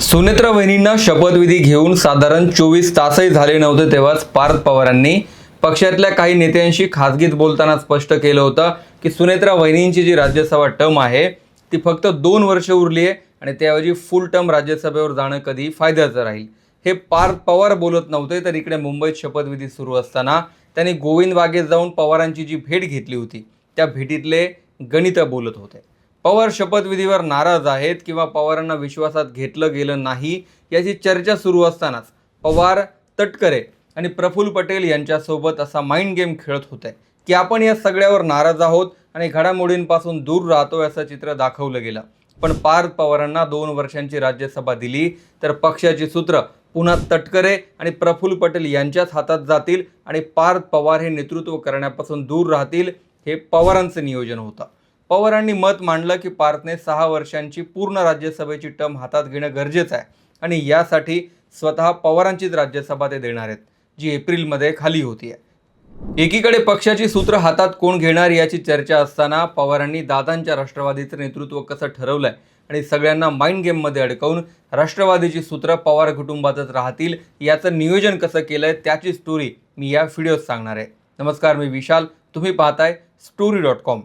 सुनेत्रा वहिनींना शपथविधी घेऊन साधारण चोवीस तासही झाले नव्हते तेव्हाच पार्थ पवारांनी पक्षातल्या काही नेत्यांशी खासगीत बोलताना स्पष्ट केलं होतं की सुनेत्रा वहिनींची जी राज्यसभा टर्म आहे ती फक्त दोन वर्ष उरली आहे आणि त्याऐवजी फुल टर्म राज्यसभेवर जाणं कधी फायद्याचं राहील. हे पार्थ पवार बोलत नव्हते तर इकडे मुंबईत शपथविधी सुरू असताना त्यांनी गोविंद बागेत जाऊन पवारांची जी भेट घेतली होती त्या भेटीतले गणित बोलत होते. पवार शपथविधीवर नाराज आहेत किंवा पवारांना विश्वासात घेतलं गेलं नाही याची चर्चा सुरू असतानाच पवार तटकरे आणि प्रफुल्ल पटेल यांच्यासोबत असा माइंड गेम खेळत होते. की आपण या सगळ्यावर नाराज आहोत आणि घडामोडींपासून दूर राहतो असं चित्र दाखवलं गेलं. पण पार्थ पवारांना दोन वर्षांची राज्यसभा दिली तर पक्षाची सूत्र पुन्हा तटकरे आणि प्रफुल्ल पटेल यांच्याच हातात जातील आणि पार्थ पवार हे नेतृत्व करण्यापासून दूर राहतील हे पवारांचं नियोजन होतं. पवारांनी मत मांडलं की पार्थने सहा वर्षांची पूर्ण राज्यसभेची टर्म हातात घेणं गरजेचं आहे. आणि यासाठी स्वतः पवारांचीच राज्यसभा ते देणार आहेत जी एप्रिलमध्ये खाली होती आहे. एकीकडे पक्षाची सूत्र हातात कोण घेणार याची चर्चा असताना पवारांनी दादांच्या राष्ट्रवादीचं नेतृत्व कसं ठरवलंय आणि सगळ्यांना माइंड गेममध्ये अडकवून राष्ट्रवादीची सूत्र पवार कुटुंबातच राहतील याचं नियोजन कसं केलंय त्याची स्टोरी मी या व्हिडिओत सांगणार आहे. नमस्कार मी विशाल. तुम्ही पाहताय स्टोरी डॉट कॉम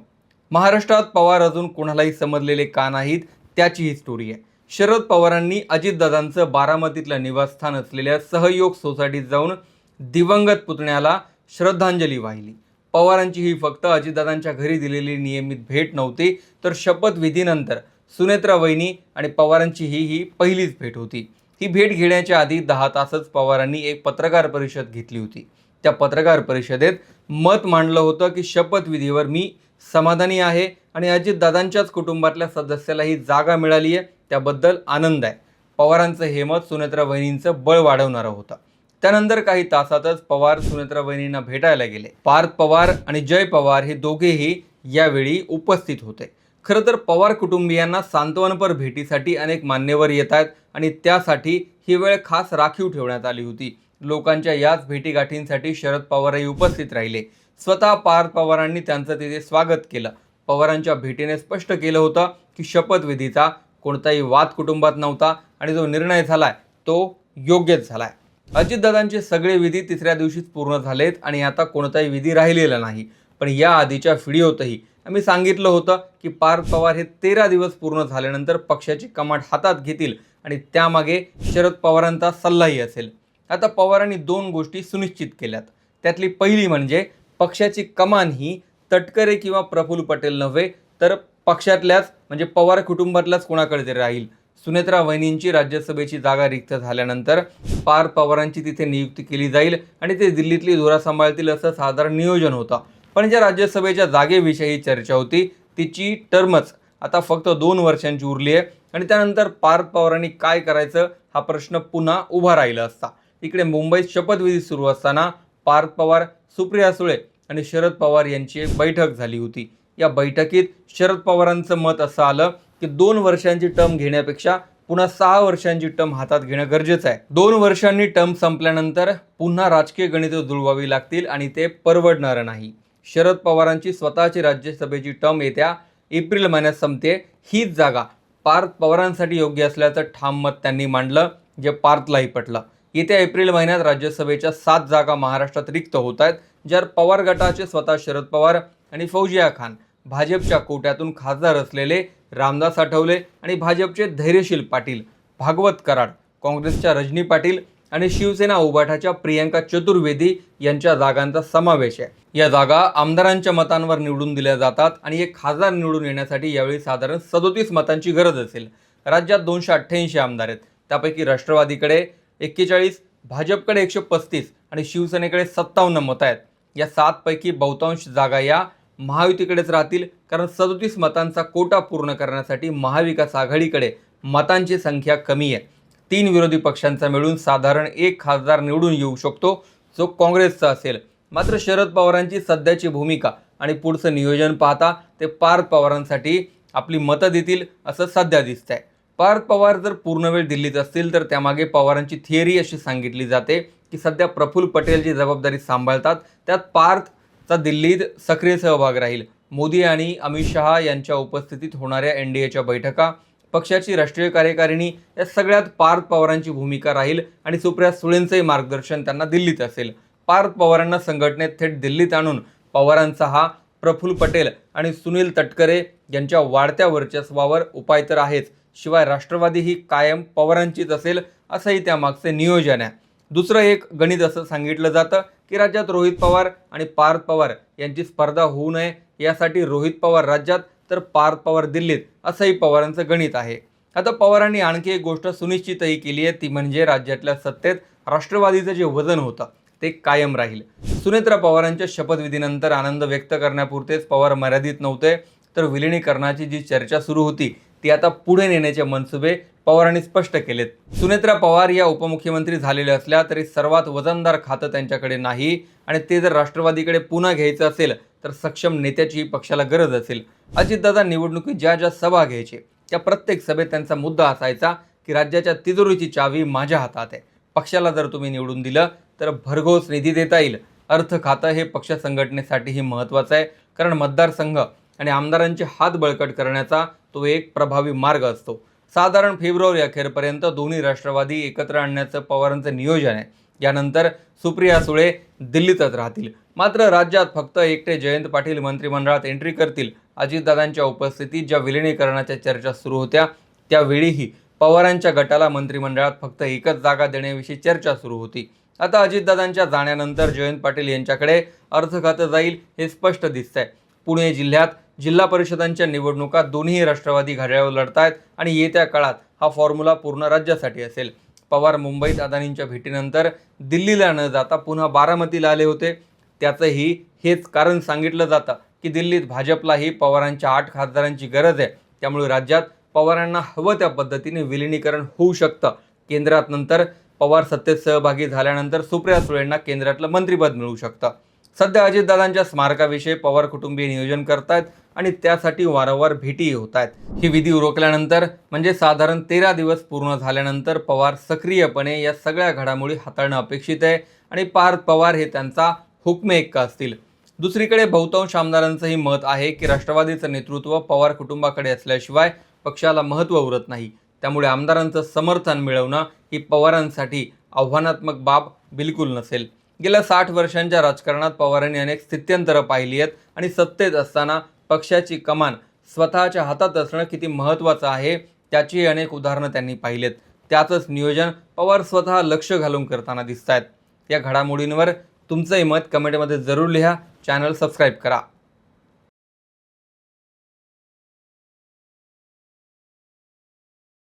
महाराष्ट्रात पवार अजून कोणालाही समजलेले का नाहीत त्याची ही स्टोरी आहे. शरद पवारांनी अजितदादांचं बारामतीतलं निवासस्थान असलेल्या सहयोग सोसायटीत जाऊन दिवंगत पुतण्याला श्रद्धांजली वाहिली. पवारांची ही फक्त अजितदादांच्या घरी दिलेली नियमित भेट नव्हती तर शपथविधीनंतर सुनेत्रा वहिनी आणि पवारांची ही ही पहिलीच भेट होती. ही भेट घेण्याच्या आधी दहा तासच पवारांनी एक पत्रकार परिषद घेतली होती. त्या पत्रकार परिषदेत मत मांडलं होतं की शपथविधीवर मी समाधानी आहे आणि अजितदादांच्याच कुटुंबातल्या सदस्याला ही जागा मिळाली आहे. त्याबद्दल आनंद आहे. पवारांचं हे मत सुनेत्रा वहिनींचं बळ वाढवणारं होतं. त्यानंतर काही तासातच पवार सुनेत्रा वहिनींना भेटायला गेले. पार्थ पवार आणि जय पवार हे दोघेही यावेळी उपस्थित होते. खरं तर पवार कुटुंबियांना सांत्वनपर भेटीसाठी अनेक मान्यवर येत आहेत आणि त्यासाठी ही वेळ खास राखीव ठेवण्यात आली होती. लोकांच्या याच भेटीगाठींसाठी शरद पवारही उपस्थित राहिले. स्वतः पार्थ पवारांनी त्यांचं तिथे स्वागत केलं. पवारांच्या भेटीने स्पष्ट केलं होतं की शपथविधीचा कोणताही वाद कुटुंबात नव्हता आणि जो निर्णय झालाय तो योग्यच झालाय. अजितदादांचे सगळे विधी तिसऱ्या दिवशीच पूर्ण झालेत आणि आता कोणताही विधी राहिलेला नाही. पण या आधीच्या व्हिडिओतही आम्ही सांगितलं होतं की पार्थ पवार हे तेरा दिवस पूर्ण झाल्यानंतर पक्षाची कमांड हातात घेतील आणि त्यामागे शरद पवारांचा सल्लाही असेल. आता पवारांनी दोन गोष्टी सुनिश्चित केल्यात. त्यातली पहिली म्हणजे पक्षाची कमान ही तटकरे किंवा प्रफुल्ल पटेल नव्हे तर पक्षातल्याच म्हणजे पवार कुटुंबातल्याच कोणाकडे राहील. सुनेत्रा वहिनींची राज्यसभेची जागा रिक्त झाल्यानंतर पार पवारांची तिथे नियुक्ती केली जाईल आणि ते दिल्लीतली धुरा सांभाळतील असं साधारण नियोजन होतं. पण ज्या राज्यसभेच्या जागेविषयी चर्चा होती तिची टर्मच आता फक्त दोन वर्षांची उरली आहे आणि त्यानंतर पार पवारांनी काय करायचं हा प्रश्न पुन्हा उभा राहिला असता. तिकडे मुंबईत शपथविधी सुरू असताना पार्थ पवार सुप्रिया सुळे आणि शरद पवार यांची एक बैठक झाली होती. या बैठकीत शरद पवारांचं मत असं आलं की दोन वर्षांची टर्म घेण्यापेक्षा पुन्हा सहा वर्षांची टर्म हातात घेणं गरजेचं आहे. दोन वर्षांनी टर्म संपल्यानंतर पुन्हा राजकीय गणितं जुळवावी लागतील आणि ते परवडणारं नाही. शरद पवारांची स्वतःची राज्यसभेची टर्म येत्या एप्रिल महिन्यात संपते. हीच जागा पार्थ पवारांसाठी योग्य असल्याचं ठाम मत त्यांनी मांडलं जे पार्थलाही पटलं. येत्या एप्रिल महिन्यात राज्यसभेच्या सात जागा महाराष्ट्रात रिक्त होत आहेत ज्यावर पवार गटाचे स्वतः शरद पवार आणि फौजिया खान. भाजपच्या कोट्यातून खासदार असलेले रामदास आठवले आणि भाजपचे धैर्यशील पाटील भागवत कराड काँग्रेसच्या रजनी पाटील आणि शिवसेना उभाठाच्या प्रियंका चतुर्वेदी यांच्या जागांचा समावेश आहे. या जागा आमदारांच्या मतांवर निवडून दिल्या जातात आणि एक खासदार निवडून येण्यासाठी यावेळी साधारण सदोतीस मतांची गरज असेल. राज्यात दोनशे अठ्ठ्याऐंशी आमदार आहेत. त्यापैकी राष्ट्रवादीकडे एक्केचाळीस भाजपकडे एकशे पस्तीस आणि शिवसेनेकडे सत्तावन्न मतं आहेत. या सातपैकी बहुतांश जागा या महायुतीकडेच राहतील कारण सदोतीस मतांचा कोटा पूर्ण करण्यासाठी महाविकास आघाडीकडे मतांची संख्या कमी आहे. तीन विरोधी पक्षांचा मिळून साधारण एक खासदार निवडून येऊ शकतो जो काँग्रेसचा असेल. मात्र शरद पवारांची सध्याची भूमिका आणि पुढचं नियोजन पाहता ते पार्थ पवारांसाठी आपली मतं देतील असं सध्या दिसतंय. पार्थ पवार जर पूर्ण वेळ दिल्लीत असतील तर त्यामागे पवारांची थिअरी अशी सांगितली जाते की सध्या प्रफुल्ल पटेल जी जबाबदारी सांभाळतात त्यात पार्थचा दिल्लीत सक्रिय सहभाग राहील. मोदी आणि अमित शहा यांच्या उपस्थितीत होणाऱ्या एन डी एच्या बैठका पक्षाची राष्ट्रीय कार्यकारिणी या सगळ्यात पार्थ पवारांची भूमिका राहील आणि सुप्रिया सुळेंचंही मार्गदर्शन त्यांना दिल्लीत असेल. पार्थ पवारांना संघटनेत थेट दिल्लीत आणून पवारांचा हा प्रफुल्ल पटेल आणि सुनील तटकरे यांच्या वाढत्या वर्चस्वावर उपाय तर आहेच शिवाय राष्ट्रवादी ही कायम पवारांचीच असेल असंही त्यामागचे नियोजन आहे. दुसरं एक गणित असं सांगितलं जातं की राज्यात रोहित पवार आणि पार्थ पवार यांची स्पर्धा होऊ नये यासाठी रोहित पवार राज्यात तर पार्थ पवार दिल्लीत असंही पवारांचं गणित आहे. आता पवारांनी आणखी एक गोष्ट सुनिश्चितही केली आहे ती म्हणजे राज्यातल्या सत्तेत राष्ट्रवादीचं जे वजन होतं ते कायम राहील. सुनेत्रा पवारांच्या शपथविधीनंतर आनंद व्यक्त करण्यापुरतेच पवार मर्यादित नव्हते तर विलिनीकरणाची जी चर्चा सुरू होती ती आता पुढे नेण्याचे मनसुबे पवारांनी स्पष्ट केलेत. सुनेत्रा पवार या उपमुख्यमंत्री झालेल्या असल्या तरी सर्वात वजनदार खातं त्यांच्याकडे नाही आणि ते जर राष्ट्रवादीकडे पुन्हा घ्यायचं असेल तर सक्षम नेत्याची पक्षाला गरज असेल. अजितदादा निवडणुकीत ज्या ज्या सभा घ्यायचे त्या प्रत्येक सभेत त्यांचा मुद्दा असायचा की राज्याच्या तिजोरीची चावी माझ्या हातात आहे. पक्षाला जर तुम्ही निवडून दिलं तर भरघोस निधी देता येईल. अर्थ खातं हे पक्ष संघटनेसाठीही महत्त्वाचं आहे. कारण मतदारसंघ आणि आमदारांचे हात बळकट करण्याचा तो एक प्रभावी मार्ग असतो. साधारण फेब्रुवारी अखेरपर्यंत दोन्ही राष्ट्रवादी एकत्र आणण्याचं पवारांचं नियोजन आहे. यानंतर सुप्रिया सुळे दिल्लीतच राहतील. मात्र राज्यात फक्त एकटे जयंत पाटील मंत्रिमंडळात एंट्री करतील. अजितदादांच्या उपस्थितीत ज्या विलिनीकरणाच्या चर्चा सुरू होत्या त्यावेळीही पवारांच्या गटाला मंत्रिमंडळात फक्त एकच जागा देण्याविषयी चर्चा सुरू होती. आता अजितदादांच्या जाण्यानंतर जयंत पाटील यांच्याकडे अर्थ खातं जाईल हे स्पष्ट दिसतंय. पुणे जिल्ह्यात जिल्हा परिषदांच्या निवडणुका दोन्ही राष्ट्रवादी घड्याळावर लढतायत आणि येत्या काळात हा फॉर्म्युला पूर्ण राज्यासाठी असेल. पवार मुंबईत अदानींच्या भेटीनंतर दिल्लीला न जाता पुन्हा बारामतीला आले होते. त्याचंही हेच कारण सांगितलं जातं की दिल्लीत भाजपलाही पवारांच्या आठ खासदारांची गरज आहे. त्यामुळे राज्यात पवारांना हवं त्या पद्धतीने विलिनीकरण होऊ शकतं. केंद्रात नंतर पवार सत्तेत सहभागी झाल्यानंतर सुप्रिया सुळेंना केंद्रातलं मंत्रिपद मिळू शकतं. सध्या अजितदादांच्या स्मारकाविषयी पवार कुटुंबीय नियोजन करतायत. आणि त्यासाठी वारंवार भेटीही होत आहेत. ही विधी उरकल्यानंतर म्हणजे साधारण तेरा दिवस पूर्ण झाल्यानंतर पवार सक्रियपणे या सगळ्या घडामोडी हाताळणं अपेक्षित आहे आणि पार्थ पवार हे त्यांचा हुकमेक असतील. दुसरीकडे बहुतांश आमदारांचंही मत आहे की राष्ट्रवादीचं नेतृत्व पवार कुटुंबाकडे असल्याशिवाय पक्षाला महत्त्व उरत नाही. त्यामुळे आमदारांचं समर्थन मिळवणं ही पवारांसाठी आव्हानात्मक बाब बिलकुल नसेल. गेल्या साठ वर्षांच्या राजकारणात पवारांनी अनेक स्थित्यंतरं पाहिली आहेत आणि सत्तेत असताना पक्षाची कमान स्वतःच्या हातात असणं किती महत्त्वाचं आहे त्याची अनेक उदाहरणं त्यांनी पाहिलेत. त्याचंच नियोजन पवार स्वतः लक्ष घालून करताना दिसत आहेत या घडामोडींवर तुमचंही मत कमेंटमध्ये जरूर लिहा. चॅनल सबस्क्राईब करा.